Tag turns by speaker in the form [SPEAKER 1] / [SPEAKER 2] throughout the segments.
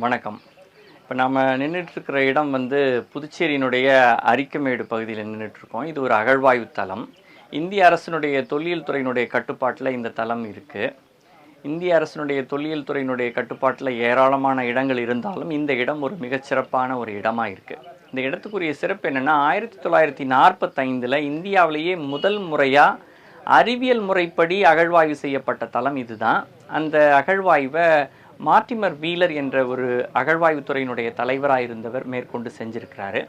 [SPEAKER 1] வணக்கம். இப்போ நம்ம நின்றுட்டுருக்கிற இடம் வந்து புதுச்சேரியினுடைய அரிக்கமேடு பகுதியில் நின்றுட்டுருக்கோம் இது ஒரு அகழ்வாய்வு தலம். இந்திய அரசினுடைய தொல்லியல் துறையினுடைய கட்டுப்பாட்டில் இந்த தலம் இருக்குது இந்திய அரசினுடைய தொல்லியல் துறையினுடைய கட்டுப்பாட்டில் ஏராளமான இடங்கள் இருந்தாலும் இந்த இடம் ஒரு மிகச்சிறப்பான ஒரு இடமாக இருக்குது இந்த இடத்துக்குரிய சிறப்பு என்னென்னா ஆயிரத்தி தொள்ளாயிரத்தி நாற்பத்தைந்தில் இந்தியாவிலேயே முதல் முறையாக அறிவியல் முறைப்படி அகழ்வாய்வு செய்யப்பட்ட தலம் இதுதான். அந்த அகழ்வாய்வை மார்ட்டிமர் வீலர் என்ற ஒரு அகழ்வாய்வுத் துறையினுடைய தலைவராக இருந்தவர் மேற்கொண்டு செஞ்சிருக்கிறாரு.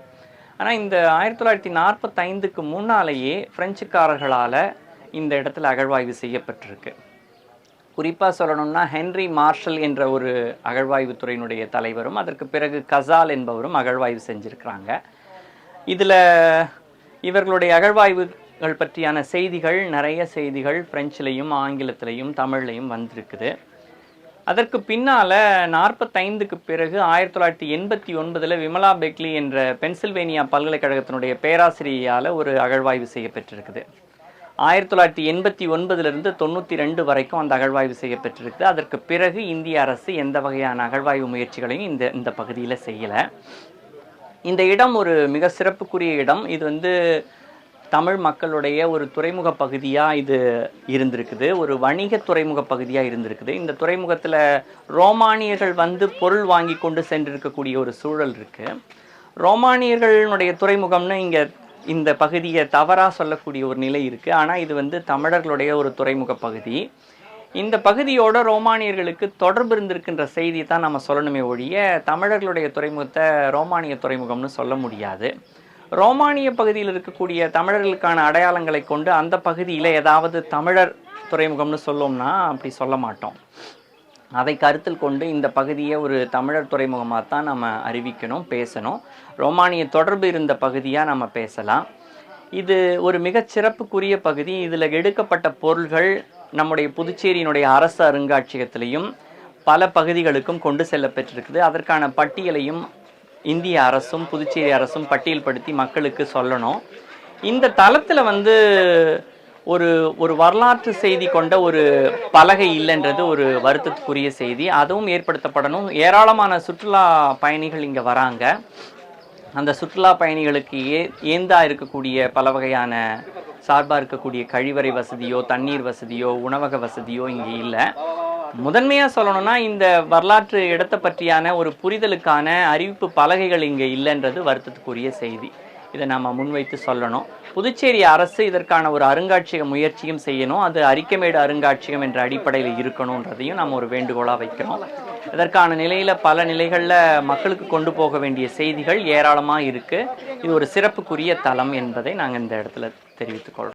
[SPEAKER 1] ஆனால் இந்த ஆயிரத்தி தொள்ளாயிரத்தி நாற்பத்தைந்துக்கு முன்னாலேயே பிரெஞ்சுக்காரர்களால் இந்த இடத்துல அகழ்வாய்வு செய்யப்பட்டிருக்கு. குறிப்பாக சொல்லணும்னா ஹென்ரி மார்ஷல் என்ற ஒரு அகழ்வாய்வுத்துறையினுடைய தலைவரும் அதற்கு பிறகு கசால் என்பவரும் அகழ்வாய்வு செஞ்சுருக்கிறாங்க. இதில் இவர்களுடைய அகழ்வாய்வுகள் பற்றியான செய்திகள் நிறைய செய்திகள் பிரெஞ்சிலையும் ஆங்கிலத்திலையும் தமிழ்லையும் வந்திருக்குது. அதற்கு பின்னால் நாற்பத்தைந்துக்கு பிறகு ஆயிரத்தி தொள்ளாயிரத்தி எண்பத்தி ஒன்பதில் விமலா பெக்லி என்ற பென்சில்வேனியா பல்கலைக்கழகத்தினுடைய பேராசிரியால் ஒரு அகழ்வாய்வு செய்யப்பெற்றிருக்குது. ஆயிரத்தி தொள்ளாயிரத்தி எண்பத்தி ஒன்பதிலிருந்து தொண்ணூற்றி ரெண்டு வரைக்கும் அந்த அகழ்வாய்வு செய்யப்பெற்றிருக்குது. அதற்கு பிறகு இந்திய அரசு எந்த வகையான அகழ்வாய்வு முயற்சிகளையும் இந்த இந்த பகுதியில் செய்யலை. இந்த இடம் ஒரு மிக சிறப்புக்குரிய இடம். இது வந்து தமிழ் மக்களுடைய ஒரு துறைமுக பகுதியாக இது இருந்திருக்குது. ஒரு வணிக துறைமுக பகுதியாக இருந்திருக்குது. இந்த துறைமுகத்தில் ரோமானியர்கள் வந்து பொருள் வாங்கி கொண்டு சென்றிருக்கக்கூடிய ஒரு சூழல் இருக்குது ரோமானியர்களுடைய துறைமுகம்னு இங்கே இந்த பகுதியை தவறாக சொல்லக்கூடிய ஒரு நிலை இருக்குது ஆனால் இது வந்து தமிழர்களுடைய ஒரு துறைமுக பகுதி. இந்த பகுதியோட ரோமானியர்களுக்கு தொடர்பு இருந்திருக்கின்ற செய்தி தான் நம்ம சொல்லணுமே ஒழிய தமிழர்களுடைய துறைமுகத்தை ரோமானிய துறைமுகம்னு சொல்ல முடியாது. ரோமானிய பகுதியில் இருக்கக்கூடிய தமிழர்களுக்கான அடையாளங்களை கொண்டு அந்த பகுதியில் ஏதாவது தமிழர் துறைமுகம்னு சொல்லோம்னா அப்படி சொல்ல மாட்டோம். அதை கருத்தில் கொண்டு இந்த பகுதியை ஒரு தமிழர் துறைமுகமாக தான் நம்ம அறிவிக்கணும் பேசணும். ரோமானிய தொடர்பு இருந்த பகுதியாக நம்ம பேசலாம். இது ஒரு மிகச் சிறப்புக்குரிய பகுதி. இதில் எடுக்கப்பட்ட பொருள்கள் நம்முடைய புதுச்சேரியினுடைய அரசு அருங்காட்சியகத்திலையும் பல பகுதிகளுக்கும் கொண்டு செல்லப்பட்டிருக்குது அதற்கான பட்டியலையும் இந்திய அரசும் புதுச்சேரி அரசும் பட்டியல்படுத்தி மக்களுக்கு சொல்லணும். இந்த தளத்தில் வந்து ஒரு ஒரு வரலாற்று செய்தி கொண்ட ஒரு பலகை இல்லைன்றது ஒரு வருத்தத்துக்குரிய செய்தி. அதுவும் ஏற்படுத்தப்படணும். ஏராளமான சுற்றுலா பயணிகள் இங்கே வராங்க. அந்த சுற்றுலா பயணிகளுக்கு ஏ ஏந்தா இருக்கக்கூடிய பல வகையான சார்பாக இருக்கக்கூடிய கழிவறை வசதியோ தண்ணீர் வசதியோ உணவக வசதியோ இங்கே இல்லை. முதன்மையாக சொல்லணும்னா இந்த வரலாற்று இடத்தை பற்றியான ஒரு புரிதலுக்கான அறிவிப்பு பலகைகள் இங்கே இல்லைன்றது வருத்தத்துக்குரிய செய்தி. இதை நம்ம முன்வைத்து சொல்லணும். புதுச்சேரி அரசு இதற்கான ஒரு அருங்காட்சியக முயற்சியும் செய்யணும். அது அரிக்கமேடு அருங்காட்சியகம் என்ற அடிப்படையில் இருக்கணுன்றதையும் நம்ம ஒரு வேண்டுகோளாக வைக்கிறோம். இதற்கான நிலையில் பல நிலைகளில் மக்களுக்கு கொண்டு போக வேண்டிய செய்திகள் ஏராளமாக இருக்குது இது ஒரு சிறப்புக்குரிய தலம் என்பதை நாங்கள் இந்த இடத்துல தெரிவித்துக்கொள்கிறோம்